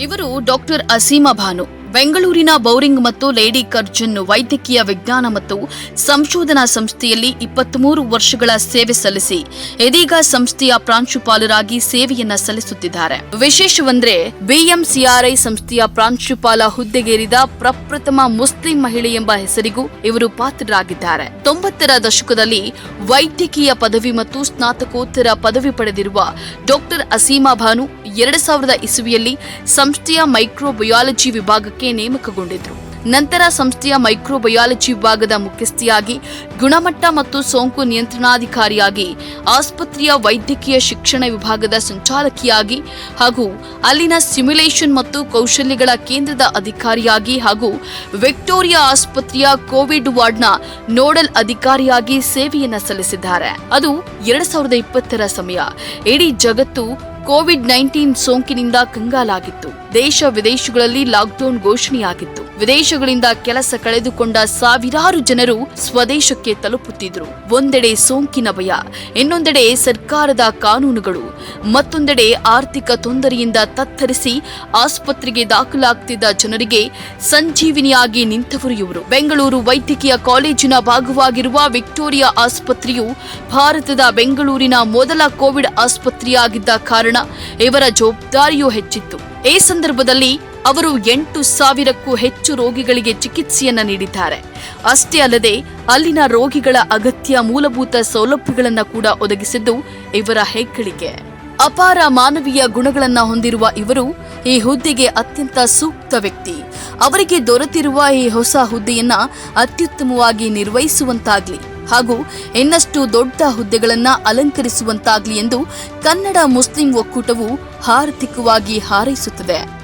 ಇವರು ಡಾಕ್ಟರ್ ಅಸೀಮಾ ಭಾನು, ಬೆಂಗಳೂರಿನ ಬೌರಿಂಗ್ ಮತ್ತು ಲೇಡಿ ಕರ್ಜನ್ ವೈದ್ಯಕೀಯ ವಿಜ್ಞಾನ ಮತ್ತು ಸಂಶೋಧನಾ ಸಂಸ್ಥೆಯಲ್ಲಿ ಇಪ್ಪತ್ಮೂರು ವರ್ಷಗಳ ಸೇವೆ ಸಲ್ಲಿಸಿ, ಇದೀಗ ಸಂಸ್ಥೆಯ ಪ್ರಾಂಶುಪಾಲರಾಗಿ ಸೇವೆಯನ್ನ ಸಲ್ಲಿಸುತ್ತಿದ್ದಾರೆ. ವಿಶೇಷವೆಂದರೆ, ಬಿಎಂಸಿಆರ್ಐ ಸಂಸ್ಥೆಯ ಪ್ರಾಂಶುಪಾಲ ಹುದ್ದೆಗೇರಿದ ಪ್ರಪ್ರಥಮ ಮುಸ್ಲಿಂ ಮಹಿಳೆ ಎಂಬ ಹೆಸರಿಗೂ ಇವರು ಪಾತ್ರರಾಗಿದ್ದಾರೆ. ತೊಂಬತ್ತರ ದಶಕದಲ್ಲಿ ವೈದ್ಯಕೀಯ ಪದವಿ ಮತ್ತು ಸ್ನಾತಕೋತ್ತರ ಪದವಿ ಪಡೆದಿರುವ ಡಾಕ್ಟರ್ ಅಸೀಮಾ ಭಾನು ಎರಡು ಸಾವಿರದ ಇಸುವಿಯಲ್ಲಿ ಸಂಸ್ಥೆಯ ಮೈಕ್ರೋಬಯಾಲಜಿ ವಿಭಾಗಕ್ಕೆ ನೇಮಕಗೊಂಡಿದ್ದರು. ನಂತರ ಸಂಸ್ಥೆಯ ಮೈಕ್ರೋಬಯಾಲಜಿ ವಿಭಾಗದ ಮುಖ್ಯಸ್ಥಿಯಾಗಿ, ಗುಣಮಟ್ಟ ಮತ್ತು ಸೋಂಕು ನಿಯಂತ್ರಣಾಧಿಕಾರಿಯಾಗಿ, ಆಸ್ಪತ್ರೆಯ ವೈದ್ಯಕೀಯ ಶಿಕ್ಷಣ ವಿಭಾಗದ ಸಂಚಾಲಕಿಯಾಗಿ ಹಾಗೂ ಅಲ್ಲಿನ ಸಿಮ್ಯುಲೇಷನ್ ಮತ್ತು ಕೌಶಲ್ಯಗಳ ಕೇಂದ್ರದ ಅಧಿಕಾರಿಯಾಗಿ ಹಾಗೂ ವಿಕ್ಟೋರಿಯಾ ಆಸ್ಪತ್ರೆಯ ಕೋವಿಡ್ ವಾರ್ಡ್ನ ನೋಡಲ್ ಅಧಿಕಾರಿಯಾಗಿ ಸೇವೆಯನ್ನು ಸಲ್ಲಿಸಿದ್ದಾರೆ. ಅದು ಎರಡು ಸಾವಿರದ ಇಪ್ಪತ್ತರ ಸಮಯ. ಇಡೀ ಜಗತ್ತು ಕೋವಿಡ್ ನೈನ್ಟೀನ್ ಸೋಂಕಿನಿಂದ ಕಂಗಾಲಾಗಿತ್ತು. ದೇಶ ವಿದೇಶಗಳಲ್ಲಿ ಲಾಕ್ಡೌನ್ ಘೋಷಣೆಯಾಗಿತ್ತು. ವಿದೇಶಗಳಿಂದ ಕೆಲಸ ಕಳೆದುಕೊಂಡ ಸಾವಿರಾರು ಜನರು ಸ್ವದೇಶಕ್ಕೆ ತಲುಪುತ್ತಿದ್ರು. ಒಂದೆಡೆ ಸೋಂಕಿನ ಭಯ, ಇನ್ನೊಂದೆಡೆ ಸರ್ಕಾರದ ಕಾನೂನುಗಳು, ಮತ್ತೊಂದೆಡೆ ಆರ್ಥಿಕ ತೊಂದರೆಯಿಂದ ತತ್ತರಿಸಿ ಆಸ್ಪತ್ರೆಗೆ ದಾಖಲಾಗ್ತಿದ್ದ ಜನರಿಗೆ ಸಂಜೀವಿನಿಯಾಗಿ ನಿಂತವರು ಇವರು ಬೆಂಗಳೂರು ವೈದ್ಯಕೀಯ ಕಾಲೇಜಿನ ಭಾಗವಾಗಿರುವ ವಿಕ್ಟೋರಿಯಾ ಆಸ್ಪತ್ರೆಯು ಭಾರತದ ಬೆಂಗಳೂರಿನ ಮೊದಲ ಕೋವಿಡ್ ಆಸ್ಪತ್ರೆಯಾಗಿದ್ದ ಕಾರಣ ಇವರ ಜವಾಬ್ದಾರಿಯೂ ಹೆಚ್ಚಿತ್ತು. ಈ ಸಂದರ್ಭದಲ್ಲಿ ಅವರು ಎಂಟು ಸಾವಿರಕ್ಕೂ ಹೆಚ್ಚು ರೋಗಿಗಳಿಗೆ ಚಿಕಿತ್ಸೆಯನ್ನ ನೀಡಿದ್ದಾರೆ. ಅಷ್ಟೇ ಅಲ್ಲದೆ, ಅಲ್ಲಿನ ರೋಗಿಗಳ ಅಗತ್ಯ ಮೂಲಭೂತ ಸೌಲಭ್ಯಗಳನ್ನು ಕೂಡ ಒದಗಿಸಿದ್ದು ಇವರ ಹೆಗ್ಗಳಿಕೆ. ಅಪಾರ ಮಾನವೀಯ ಗುಣಗಳನ್ನು ಹೊಂದಿರುವ ಇವರು ಈ ಹುದ್ದೆಗೆ ಅತ್ಯಂತ ಸೂಕ್ತ ವ್ಯಕ್ತಿ. ಅವರಿಗೆ ದೊರೆತಿರುವ ಈ ಹೊಸ ಹುದ್ದೆಯನ್ನ ಅತ್ಯುತ್ತಮವಾಗಿ ನಿರ್ವಹಿಸುವಂತಾಗ್ಲಿ ಹಾಗೂ ಇನ್ನಷ್ಟು ದೊಡ್ಡ ಹುದ್ದೆಗಳನ್ನ ಅಲಂಕರಿಸುವಂತಾಗ್ಲಿ ಎಂದು ಕನ್ನಡ ಮುಸ್ಲಿಂ ಒಕ್ಕೂಟವು ಹಾರ್ದಿಕವಾಗಿ ಹಾರೈಸುತ್ತದೆ.